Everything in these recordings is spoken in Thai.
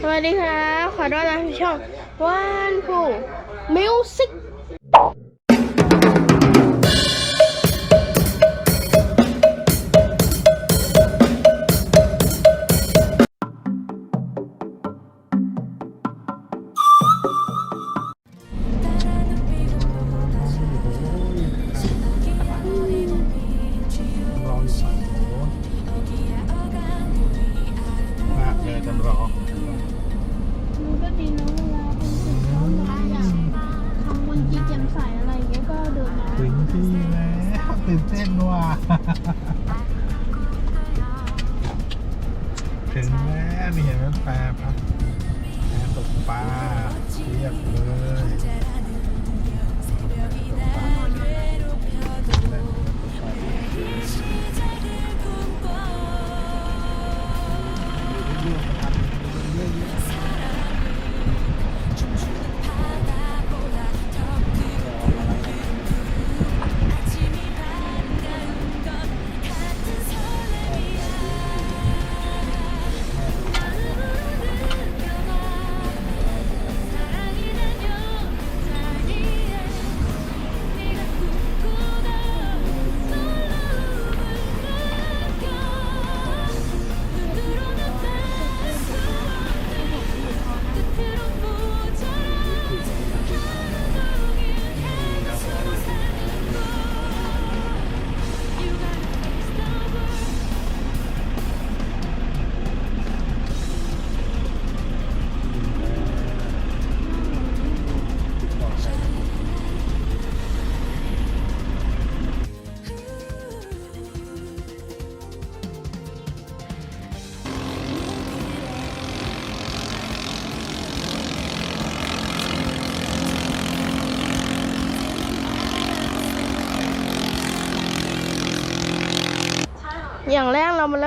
สวัสดีครับ ขอต้อนรับสู่ช่องวันผู้มิวสิก ตื่นเต้นว่ะถึงแล้วนี่เห็นไหมแปรพักแปรตกปลาเทียบเลย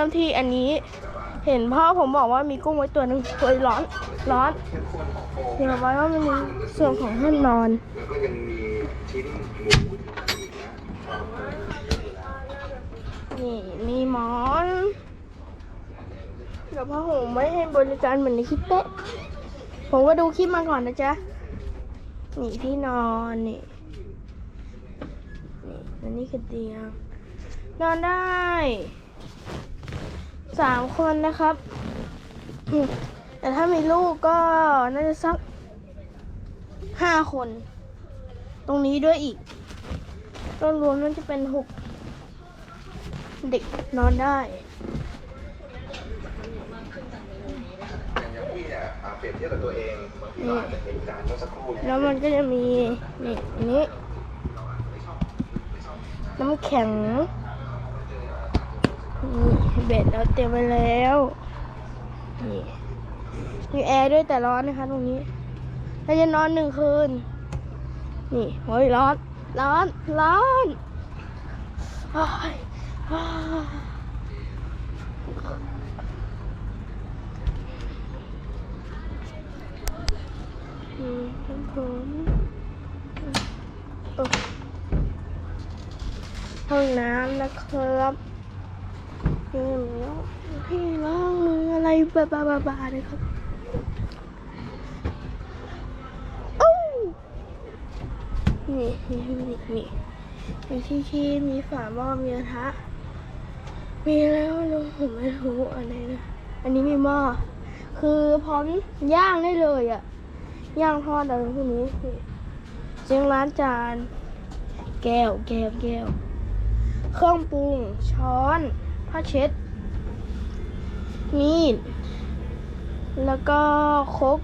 ริ่มที่อันนี้ เห็นพ่อผมบอกว่ามีกุ้งไว้ตัวหนึ่งตัวร้อนร้อนเดี๋ยวไว้ว่ามันมีส่วนของห้องนอน นี่มีหมอนเดี๋ยวพ่อผมไม่ให้บริการเหมือนในคลิปเป๊ะผมก็ดูคลิปมาก่อนนะจ๊ะนี่ที่นอนนี่นี่อันนี้คือเตียงนอนได้ สามคนนะครับอืมแต่ถ้ามีลูกก็น่าจะสักห้าคน ตรงนี้ด้วยอีก ก็รวมน่าจะเป็นหกเด็กนอนได้อย่างพี่เนี่ยอ่าเปรียบเทียบกับตัวเองบางทีเราอาจจะเห็นการเมื่อสักครู่เนี่ยแล้วมันก็จะมีนี่อันนี้น้ำแข็งนี่ เบ็ดเราเตรียมไว้แล้ว นี่มีแอร์ด้วยแต่ร้อนนะคะตรงนี้เราจะนอนหนึ่งคืน นี่โอ้ยร้อน ร้อน ร้อนโอ้ยอืมครับผมห้องน้ำนะครับ นี่แล้วพี่ล้างมืออะไรบาบาบาบาเลยครับอู้นี่นี่นี่นี่มีที่คีมีฝาหม้อมีกระทะมีแล้วลุงผมไม่รู้อะไรนะอันนี้มีหม้อคือพร้อมย่างได้เลยอะย่างทอดอะไรพวกนี้เจียงร้านจาน แก้วแก้วแก้วเครื่องปรุงช้อน ผ้าเช็ด มีด แล้วก็ครก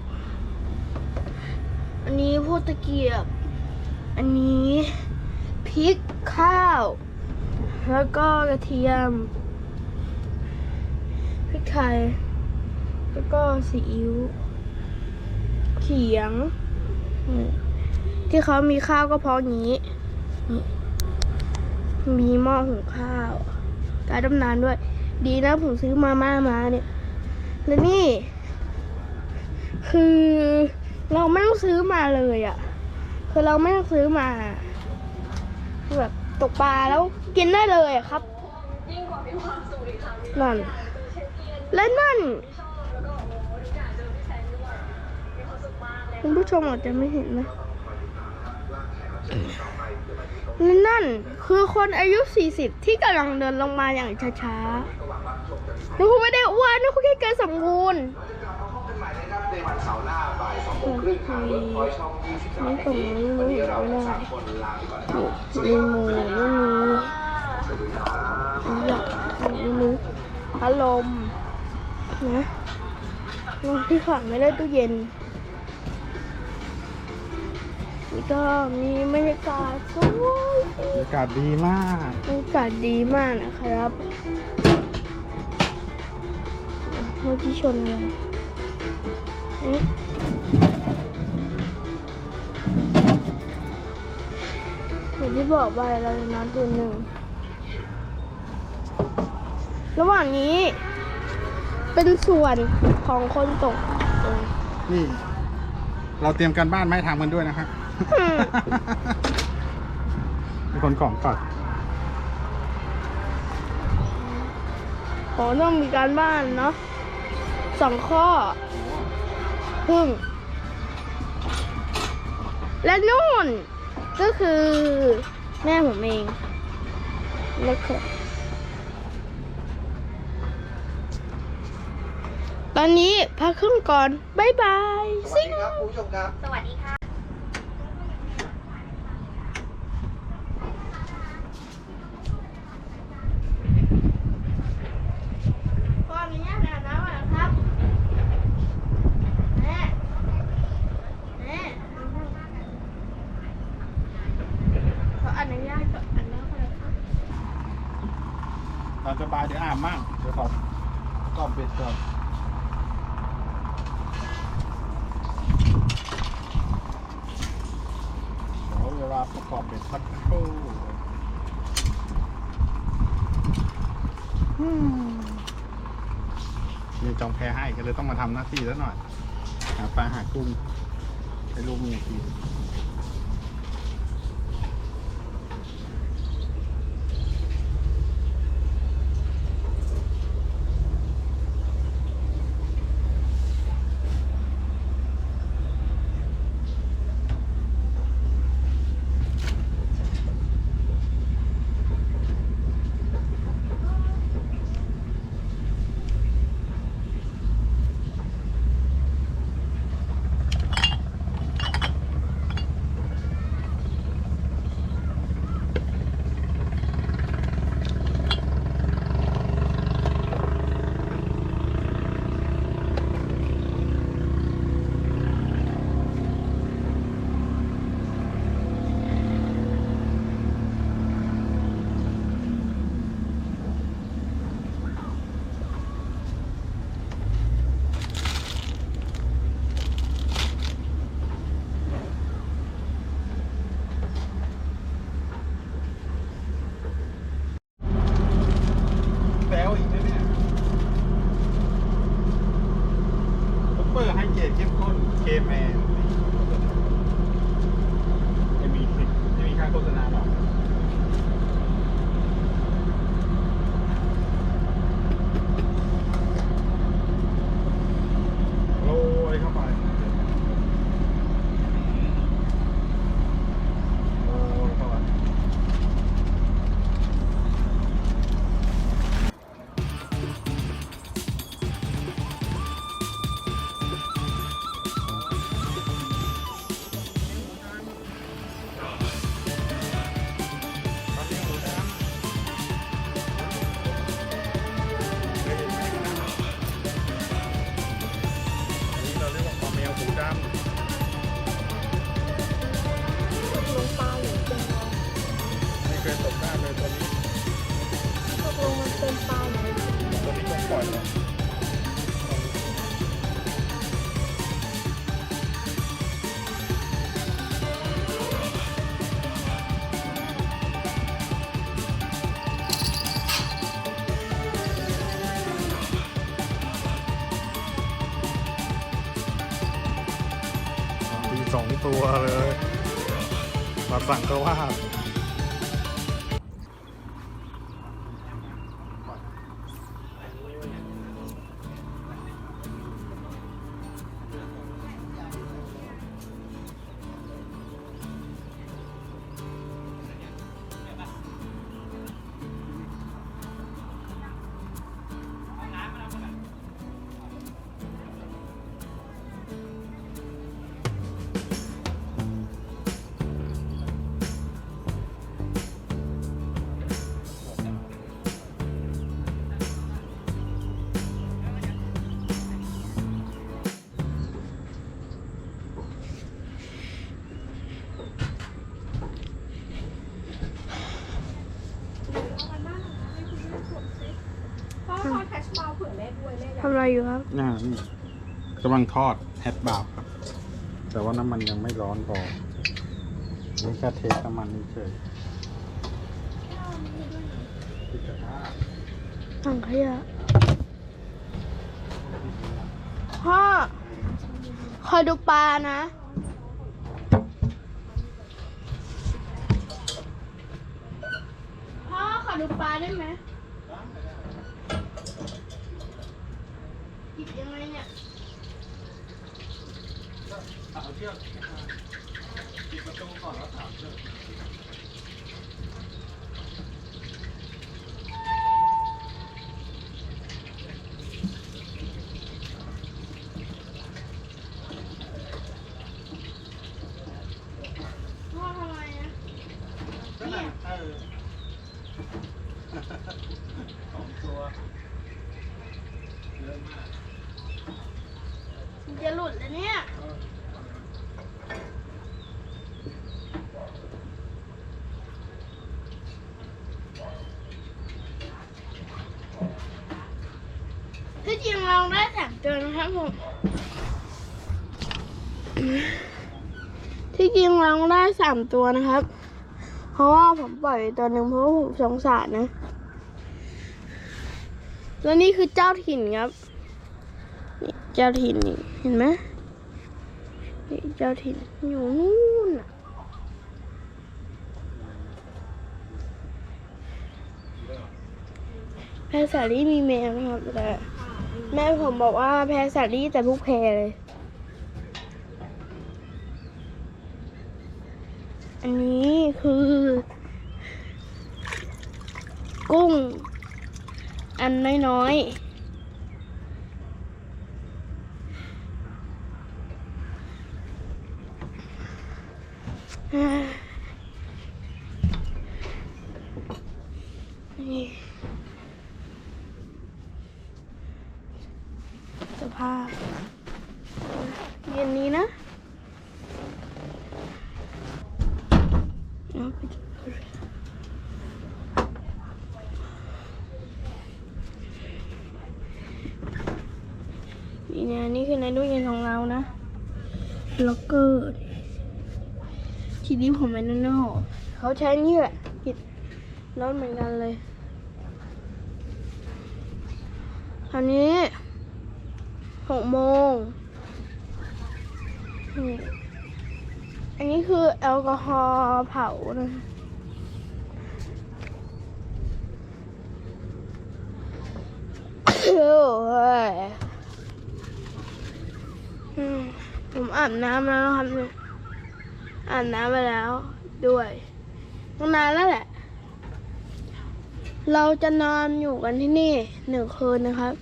อันนี้พวกตะเกียบ อันนี้พริกข้าว แล้วก็กระเทียมพริกไทย แล้วก็ซีอิ๊วเขียง ที่เขามีข้าวก็เพราะงี้นี่มีหม้อหุงข้าว การดำน้ำด้วย ดีนะผมซื้อมาม่ามาเนี่ย และนี่ คือเราไม่ต้องซื้อมาเลยอะ่ะ คือเราไม่ต้องซื้อมาคือแบบตกปลาแล้วกินได้เลยครับนั่น และนั่นคุณผู้ชมอาจจะไม่เห็นนะ นั่นคือคนอายุ 40 ที่กำลังเดินลงมาอย่างช้าๆแล้วคุณไม่ได้อ้วนนะคุณแค่เกินสมบูรณ์กันใหม่นะครับในวันเสาร์หน้าบ่ายสองโมงครึ่งทางเวิร์กพอยช่อง23นี่แห่งตรงนี้นี้วันนี้เราไม่ทั้งได้สามคนลาไปก่อนนะครับรีโมทไม่มีอยากรีโมทพัดลมนะที่ขังไม่ได้ตู้เย็น นี่ก็มีบรรยากาศสวยบรรยากาศดีมากบรรยากาศดีมากนะครับเมื่อกี้ชนเลยนี่เหมือนที่บอกไปเราจะนัดตัวหนึ่ง ระหว่างนี้เป็นส่วนของคนตกเออนี่ เราเตรียมการบ้านมาให้ทำกันด้วยนะครับอื มเป็นคนของก่อนขอต้องมีการบ้านเนาะสองข้อพึ่ง และนู่น ก็คือแม่ผมเองแล้วก็ตอนนี้พักครึ่งก่อน บ๊ายบาย สวัสดีครับคุณผู้ชมครับ สวัสดีค่ะ ขออนุญาตอาบน้ำก่อนนะครับแม่แม่ขออนุญาตก่อนอาบน้ำก่อนนะครับ ตอนสบาย เดี๋ยวอาบมั่งเดี๋ยวขอก่อนเบ็ดก่อนขอเวลาประกอบเบ็ดสักครู่อืมมีจองแพให้ก็เลยต้องมาทำหน้าที่แล้วหน่อยหาปลาหากุ้งให้ลูกเมียกิน แซวอีกนะเนี่ยซุปเปอร์ไฮเกรดเข้มข้นเคแมนไม่มีสิ ไม่มี เลย มาสั่งก็ว่า อะไรอยู่ครับอ่านี่กำลังทอดแฮทบาร์ครับ แต่ว่าน้ำมันยังไม่ร้อนพอนี่แค่เทสน้ำมันเฉยปิดกระทะถังขยะพ่อคอยดูปลานะพ่อขอดูปลาได้ไหม ยังไงเนี่ยเอาเชือกปิดประตูก่อนแล้วถามเชือกพ่อทำไมนะเนี่ยเออสองตัวเยอะมาก จะหลุดแล้วเนี่ย ที่จริงเราได้สามตัวนะครับผม ที่จริงเราได้สามตัวนะครับ เพราะว่าผมปล่อยตัวหนึ่งเพราะผมสงสารนะแล้วนี่คือเจ้าถิ่นครับ นี่เจ้าถิ่นนี่ ห็นไหมนี่เจ้าถิ่นอยู่นู่นน่ะแพรสาลี่มีแมวนะครับแต่แม่ผมบอกว่าแพรสาลี่แต่ลูกแพรเลย อันนี้คือ กุ้ง อันน้อยๆอ่านี่ สภาพเย็นนี้นะนี่นะนี่คือในตู้เย็นของเรานะ ล็อกเกอร์ นี้ผมไม่แน่นอนเขาใช้นี่แหละปิดรถเหมือนกันเลยคราวนี้หกโมงอันนี้คือแอลกอฮอล์เผานะโอ้ยผมอาบน้ำแล้วครับเนี่ย อาบน้ำไปแล้วด้วยตั้งนานแล้วแหละ เราจะนอนอยู่กันที่นี่หนึ่งคืนนะครับ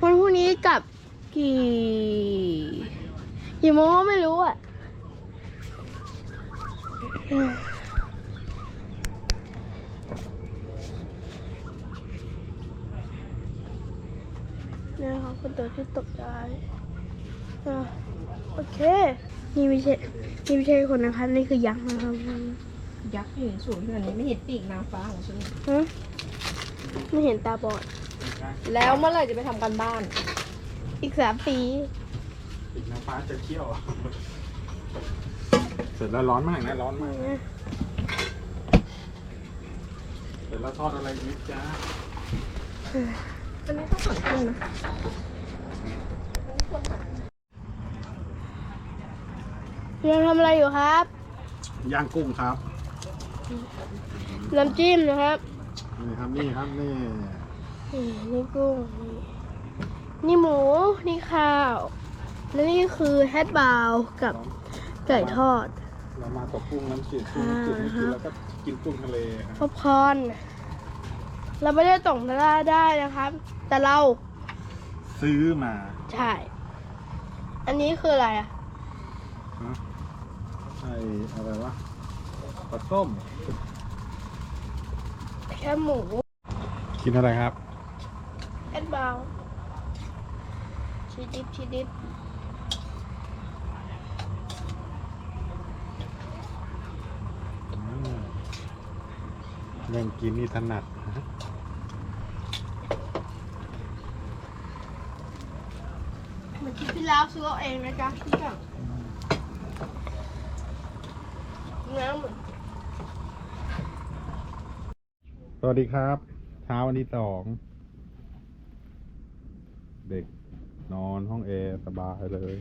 วันพรุ่งนี้กลับกี่กี่โมงไม่รู้อะเนี่ยครับคนตัวที่ตกใจโอเค นี่ไม่ใช่นี่ไม่ใช่คนนะครับนี่คือยักษ์นะครับ ยักษ์ยืนสูงขนาดนี้ไม่เห็นปีกนางฟ้าของฉันเลยฮะไม่เห็นตาบอด แล้วเมื่อไหร่จะไปทำกันบ้าน อีกสามปีอีกน้ำฟ้าจะเที่ยว เสร็จแล้วร้อนมากนะร้อนมากเสร็จแล้วทอดอะไรนิดจ้าอันนี้ต้องสั่งกุ้งนะ เราทำอะไรอยู่ครับ ย่างกุ้งครับ น้ำจิ้มนะครับนี่ครับนี่ครับนี่นี่นี่กุ้งนี่นี่หมู นี่ข้าว และนี่คือแฮทบราวน์กับไก่ทอด เรามาตกกุ้งน้ำจืดกุ้งน้ำจืดไม่กินแล้วก็กินกุ้งทะเลคป๊รับอปคอร์นเราไม่ได้ตกตลาดได้นะครับ แต่เราซื้อมา ใช่ อันนี้คืออะไรอะ ฮะ ไออะไรวะปลาส้ม แค่หมูกินอะไรครับแฮทบราวน์ชีดิบชีดิบอืมเรื่องกินนี่ถนัดนะพี่ลาวซื้อเอาเองนะจ๊ะพี่จัง น้ำเหมือนสวัสดีครับ เช้าวันที่สอง เด็กนอนห้องแอร์สบายเลย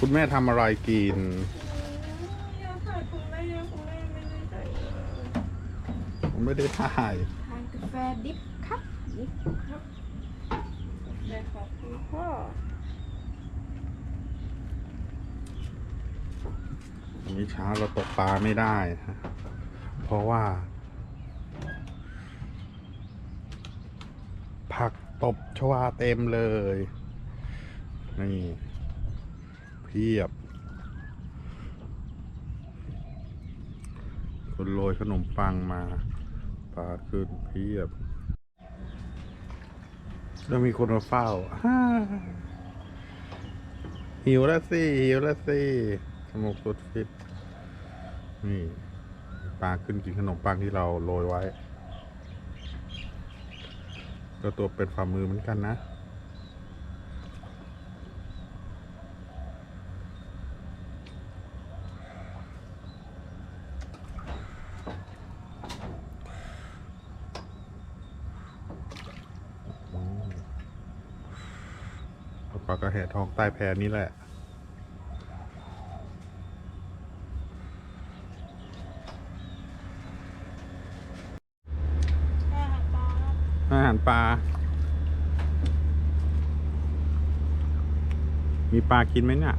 คุณแม่ทำอะไรกินอยากถ่ายคุณแม่คุณแม่ไม่ได้ถ่ายผมไม่ได้ถ่ายทานกาแฟ ดิบครับดิบครับได้ครับคุณพ่อวันนี้เช้าเราตกปลาไม่ได้ฮะเพราะว่า ผักตบชวาเต็มเลย นี่เพียบ คนโรยขนมปังมา ลาขึ้นเพียบ แล้วมีคนมาเฝ้าฮ่าหิวแล้วสิ หิวแล้วสิสมุกสุดฟิตนี่ปลาขึ้นกินขนมปังที่เราโรยไว้ ก็ตัวเป็นฝ่ามือเหมือนกันนะ อืมเอา ปลากระแหทองใต้แพนี้แหละ อาหารปลาอาหารปลามีปลากินไหมเนี่ย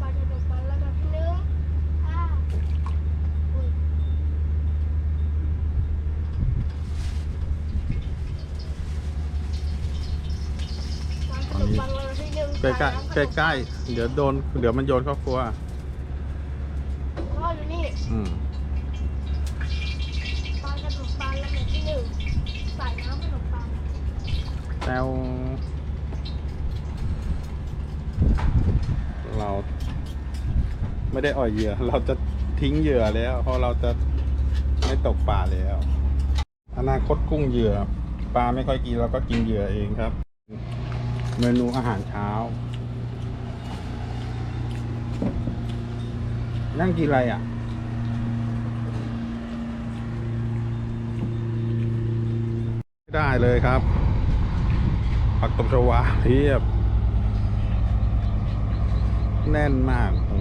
ปลาจะตกปลาแล้วแบบนึงอ่าอุ้ยปลาจะตกปลาแล้วแบบนึง ใกล้ใกล้ใกล้ใกล้ๆเดี๋ยวโดน เดี๋ยวมันโยนเข้าครัว พ่ออยู่นี่อืมปลากระดูกปลาแล้วแบบที่หนึ่งใส่น้ำขนมปังแซวเราไม่ได้อ่อยเหยื่อ เราจะทิ้งเหยื่อแล้ว เพราะเราจะไม่ตกปลาแล้ว อนาคตกุ้งเหยื่อ ปลาไม่ค่อยกินเราก็กินเหยื่อเองครับ เมนูอาหารเช้า นั่งกินอะไรอะไม่ได้เลยครับ ผักตบชวาเพียบ แน่นมาก โอ้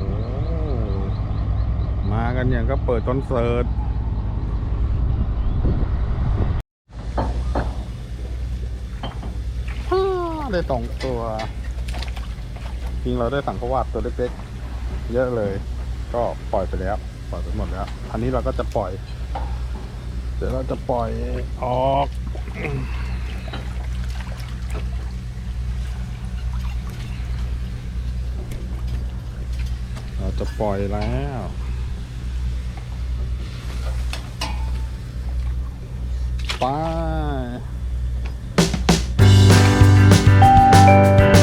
มากันอย่างก็เปิดคอนเสิร์ต ฮ่า ได้สองตัวจริงเราได้สังขวาดตัวเล็กๆเยอะเลย ก็ปล่อยไปแล้ว ปล่อยไปหมดแล้วอันนี้เราก็จะปล่อย เดี๋ยวเราจะปล่อยออกเราจะปล่อยแล้วไป you